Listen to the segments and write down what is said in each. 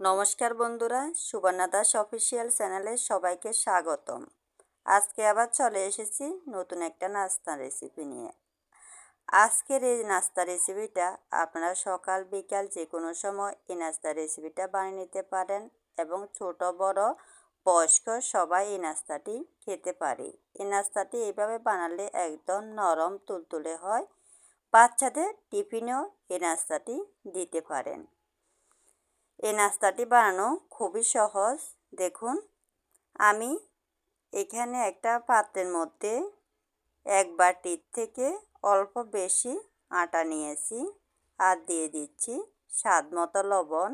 নমস্কার বন্ধুরা, সুবর্ণা দাস অফিসিয়াল চ্যানেলে সবাইকে স্বাগতম। আজকে আবার চলে এসেছি নতুন একটা নাস্তা রেসিপি নিয়ে। আজকের এই নাস্তা রেসিপিটা আপনারা সকাল, বিকাল যে কোনো সময় এই নাস্তা রেসিপিটা বানিয়ে নিতে পারেন এবং ছোট, বড়, বয়স্ক সবাই এই নাস্তাটি খেতে পারে। এই নাস্তাটি এইভাবে বানালে একদম নরম, তুলতুলে হয়। বাচ্চাদের টিফিনেও এই নাস্তাটি দিতে পারেন। এই নাস্তাটি বানানো খুবই সহজ। দেখুন, আমি এখানে একটা পাত্রের মধ্যে এক বাটির থেকে অল্প বেশি আটা নিয়েছি আর দিয়ে দিচ্ছি স্বাদ মতো লবণ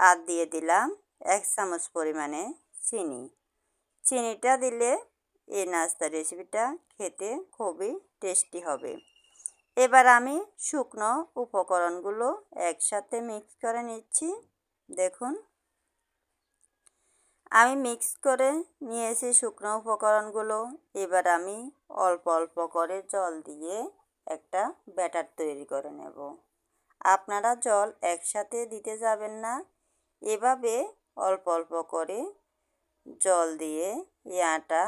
আর দিয়ে দিলাম এক চামচ পরিমাণে চিনি। চিনিটা দিলে এই নাস্তা রেসিপিটা খেতে খুবই টেস্টি হবে। এবার আমি শুকনো উপকরণগুলো একসাথে মিক্স করে নিচ্ছি। দেখুন। আমি মিক্স করে নিয়েছি শুকনো উপকরণগুলো। এবার আমি অল্প অল্প করে জল দিয়ে একটা ব্যাটার তৈরি করে নেব। আপনারা জল একসাথে দিতে যাবেন না। এভাবে অল্প অল্প করে জল দিয়ে এই আটা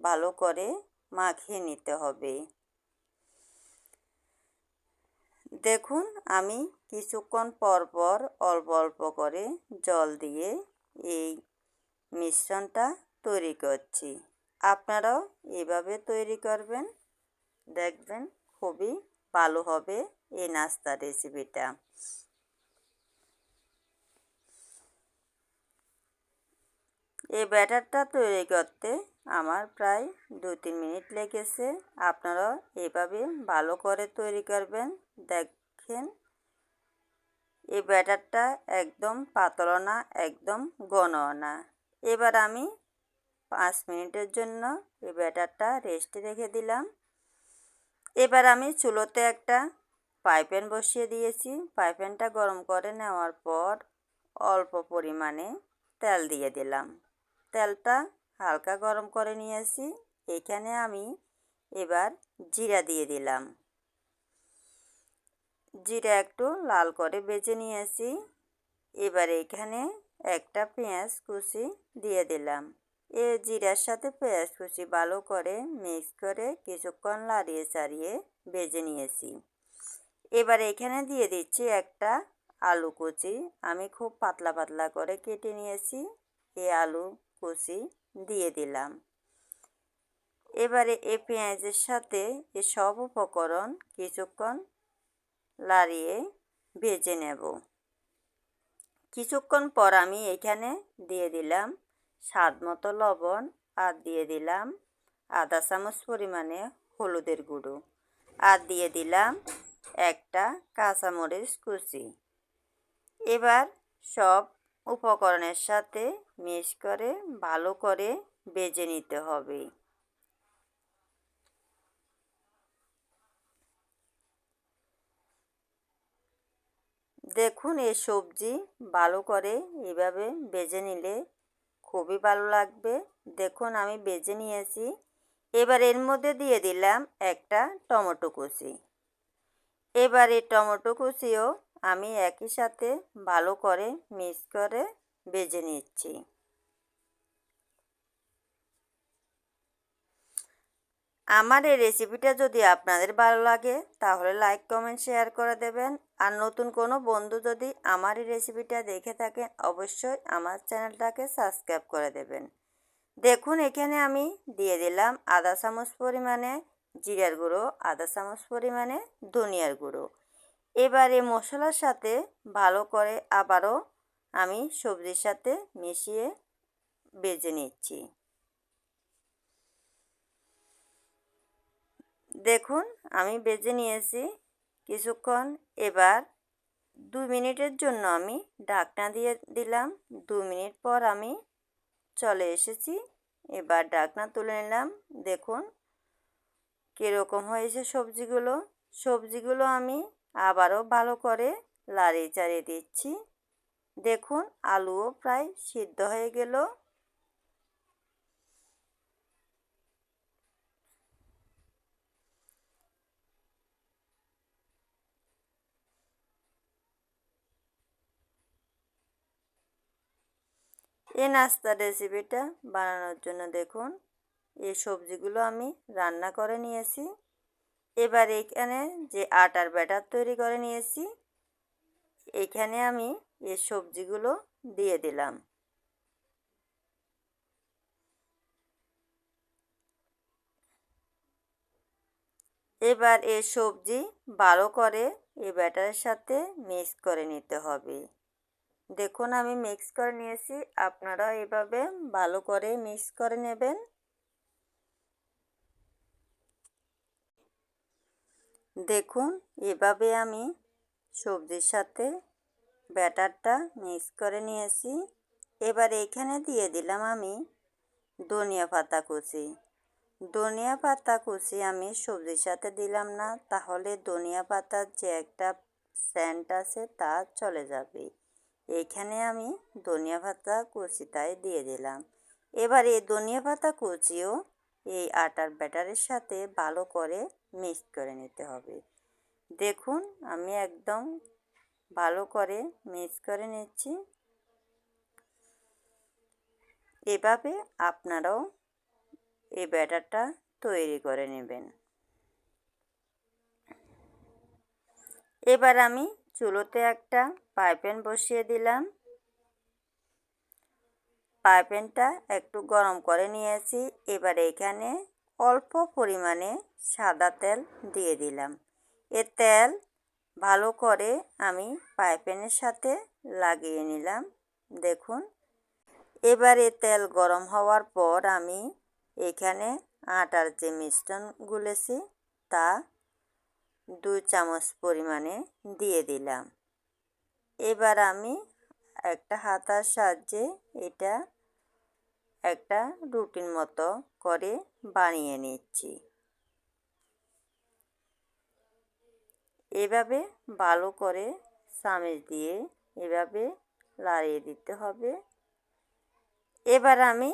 ভালো করে মাখিয়ে নিতে হবে। দেখুন, আমি কিছুক্ষণ পর পর অল্প অল্প করে জল দিয়ে এই মিশ্রণটা তৈরি করছি। আপনারাও এভাবে তৈরি করবেন। দেখবেন খুবই ভালো হবে এই নাস্তা রেসিপিটা। এই ব্যাটারটা তৈরি করতে আমার প্রায় দু তিন মিনিট লেগেছে। আপনারা এভাবে ভালো করে তৈরি করবেন। দেখেন, এই ব্যাটারটা একদম পাতলা না একদম ঘন না এবার আমি পাঁচ মিনিটের জন্য এই ব্যাটারটা রেস্টে রেখে দিলাম। এবার আমি চুলোতে একটা পাইপ্যান বসিয়ে দিয়েছি। পাইপ্যানটা গরম করে নেওয়ার পর অল্প পরিমাণে তেল দিয়ে দিলাম। তেলটা হালকা গরম করে নিয়েছি। এখানে আমি এবার জিরা দিয়ে দিলাম। জিরা একটু লাল করে বেজে নিয়েছি। এবার এখানে একটা পেঁয়াজ কুচি দিয়ে দিলাম। এ জিরার সাথে পেঁয়াজ কুচি ভালো করে মিক্স করে কিছুক্ষণ লাড়িয়ে চাড়িয়ে বেজে নিয়েছি। এবার এখানে দিয়ে দিচ্ছি একটা আলু কুচি। আমি খুব পাতলা পাতলা করে কেটে নিয়েছি। এই আলু কুচি দিয়ে দিলাম। এবারে এই পেঁয়াজের সাথে এ সব উপকরণ কিছুক্ষণ লাড়িয়ে ভেজে নেব। কিছুক্ষণ পর আমি এখানে দিয়ে দিলাম স্বাদ মতো লবণ আর দিয়ে দিলাম আধা চামচ পরিমাণে হলুদের গুঁড়ো আর দিয়ে দিলাম একটা কাঁচামরিচ কুচি। এবার সব উপকরণের সাথে মিক্স করে, ভালো করে বেজে নিতে হবে। দেখুন, এই সবজি ভালো করে এভাবে বেজে নিলে খুবই ভালো লাগবে। দেখুন, আমি বেজে নিয়েছি। এবার এর মধ্যে দিয়ে দিলাম একটা টমেটো কুচি। এবার এই টমেটো কুচিও আমি একই সাথে ভালো করে মিক্স করে বেজে নিচ্ছি। আমার এই রেসিপিটা যদি আপনাদের ভালো লাগে, তাহলে লাইক কমেন্ট শেয়ার করে দেবেন। আর নতুন কোনো বন্ধু যদি আমার এই রেসিপিটা দেখে থাকেন অবশ্যই আমার চ্যানেলটাকে সাবস্ক্রাইব করে দেবেন। দেখুন, এখানে আমি দিয়ে দিলাম আধা চামচ পরিমাণে জিরার গুঁড়ো আধা চামচ পরিমাণে ধনিয়ার গুঁড়ো। এবার মশলার সাথে ভালো করে আবারও আমি সবজির সাথে মিশিয়ে বেজে নিচ্ছি। দেখুন, আমি বেজে নিয়েছি। কিছুক্ষণ এবার দু মিনিটের জন্য আমি ঢাকনা দিয়ে দিলাম। দু মিনিট পর আমি চলে এসেছি। এবার ঢাকনা তুলে নিলাম। দেখুন, কীরকম হয়েছে সবজিগুলো। সবজিগুলো আমি আবারও ভালো করে লাড়িয়ে চাড়িয়ে দিচ্ছি। দেখুন, আলুও প্রায় সিদ্ধ হয়ে গেল। এই নাস্তার রেসিপিটা বানানোর জন্য দেখুন, এই সবজিগুলো আমি রান্না করে নিয়েছি। এবার এখানে যে আটার ব্যাটার তৈরি করে নিয়েছি, এখানে আমি এই সবজিগুলো দিয়ে দিলাম। এবার এ সবজি ভালো করে এই ব্যাটারের সাথে মিক্স করে নিতে হবে। দেখুন, আমি মিক্স করে নিয়েছি। আপনারা এভাবে ভালো করে মিক্স করে নেবেন। দেখুন, এভাবে আমি সবজির সাথে ব্যাটারটা মিক্স করে নিয়েছি। এবার এখানে দিয়ে দিলাম আমি ধনিয়া পাতা কুচি। ধনিয়া পাতা কুচি আমি সবজির সাথে দিলাম না, তাহলে ধনিয়া পাতার যে একটা স্যান্ট আছে তা চলে যাবে। এখানে আমি ধনিয়া পাতা কুচিটাই দিয়ে দিলাম। এবার এই ধনিয়া পাতা কুচিও এই আটার ব্যাটারের সাথে ভালো করে মিক্স করে নিতে হবে। দেখুন, আমি একদম ভালো করে মিক্স করে নিচ্ছি। এভাবে আপনারাও এই ব্যাটারটা তৈরি করে নেবেন। এবার আমি চুলোতে একটা পাইপেন বসিয়ে দিলাম। পাইপেনটা একটু গরম করে নিয়েছি। এবার এখানে অল্প পরিমাণে সাদা তেল দিয়ে দিলাম। এ তেল ভালো করে আমি পাইপেনের সাথে লাগিয়ে নিলাম। দেখুন। এবারে তেল গরম হওয়ার পর আমি এখানে আটার যে মিশ্রণ গুলেছি তা দুই চামচ পরিমাণে দিয়ে দিলাম। এবার আমি একটা হাতার সাহায্যে এটা একটা রুটিন মতো করে বানিয়ে নিচ্ছি। এভাবে ভালো করে চামিচ দিয়ে এভাবে লাড়িয়ে দিতে হবে। এবার আমি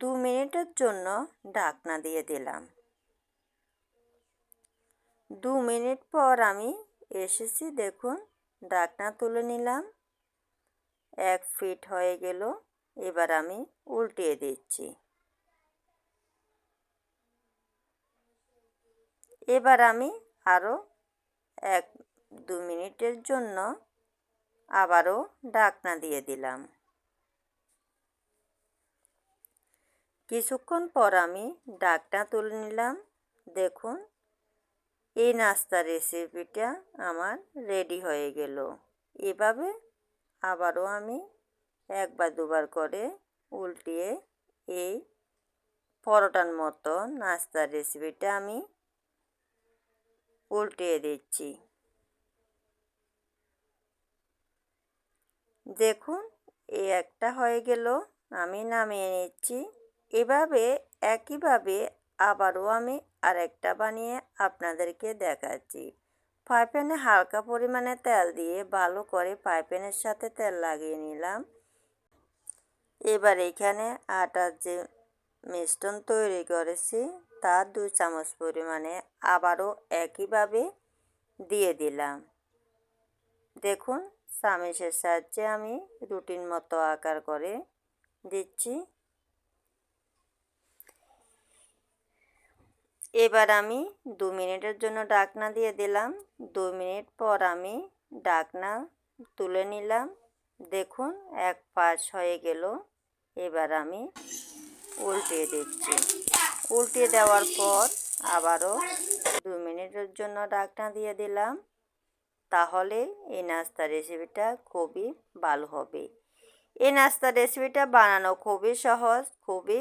দু মিনিটের জন্য ঢাকনা দিয়ে দিলাম। দু মিনিট পর আমি এসেছি, দেখুন, ঢাকনা তুলে নিলাম। এক ফিট হয়ে গেল। এবার আমি উল্টিয়ে দিচ্ছি। এবার আমি আরও এক, দু মিনিটের জন্য আবারও ঢাকনা দিয়ে দিলাম। কিছুক্ষণ পর আমি ডাকটা তুলে নিলাম। দেখুন, এই নাস্তা রেসিপিটা আমার রেডি হয়ে গেল। এভাবে আবারও আমি একবার দুবার করে উল্টিয়ে এই পরোটার মতো নাস্তার রেসিপিটা আমি উল্টিয়ে দিচ্ছি। দেখুন এই একটা হয়ে গেল, আমি নামিয়ে নিচ্ছি। এভাবে, একইভাবে আবারও আমি আরেকটা বানিয়ে আপনাদেরকে দেখাচ্ছি। পাইপ্যানে হালকা পরিমাণে তেল দিয়ে ভালো করে পাইপ্যানের সাথে তেল লাগিয়ে নিলাম। এবার এখানে আটার যে মিষ্টন তৈরি করেছি, তা দুই চামচ পরিমাণে আবারও একইভাবে দিয়ে দিলাম। দেখুন চামিচের সাহায্যে আমি রুটিন মতো আকার করে দিচ্ছি। এবার আমি দু মিনিটের জন্য ডাকনা দিয়ে দিলাম। দু মিনিট পর আমি ডাকনা তুলে নিলাম। দেখুন, এক পাশ হয়ে গেল। এবার আমি উল্টিয়ে দিচ্ছি। উল্টিয়ে দেওয়ার পর আবারও দু মিনিটের জন্য ডাকনা দিয়ে দিলাম। তাহলে এই নাস্তা রেসিপিটা খুবই ভালো হবে। এই নাস্তা রেসিপিটা বানানো খুবই সহজ, খুবই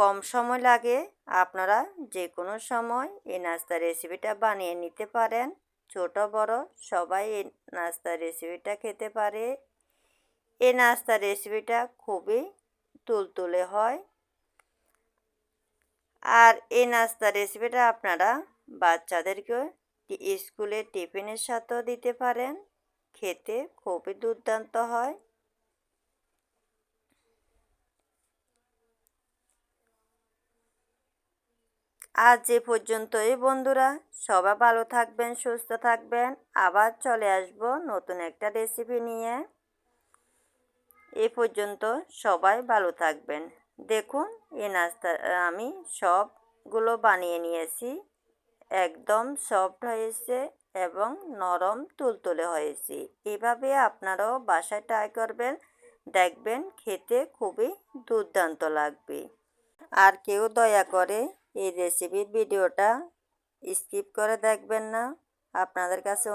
কম সময় লাগে। আপনারা যে কোনো সময় এই নাস্তা রেসিপিটা বানিয়ে নিতে পারেন। ছোট, বড়, সবাই এই নাস্তা রেসিপিটা খেতে পারে। এই নাস্তার রেসিপিটা খুবই তুলতুলে হয়। আর এই নাস্তা রেসিপিটা আপনারা বাচ্চাদেরকে স্কুলে টিফিনের সাথেও দিতে পারেন। খেতে খুবই দুর্দান্ত হয়। আজ যে পর্যন্তই বন্ধুরা। সবাই ভালো থাকবেন, সুস্থ থাকবেন। আবার চলে আসব নতুন একটা রেসিপি নিয়ে। এ পর্যন্ত সবাই ভালো থাকবেন। দেখুন এই নাস্তা আমি সবগুলো বানিয়ে নিয়েছি। একদম সফট হয়েছে এবং নরম তুলতুলে হয়েছে। এভাবে আপনারাও বাসায় ট্রাই করবেন। দেখবেন খেতে খুবই দুর্দান্ত লাগবে। আর কেউ দয়া করে এই রেসিপির ভিডিওটা স্কিপ করে দেখবেন না। আপনাদের কাছে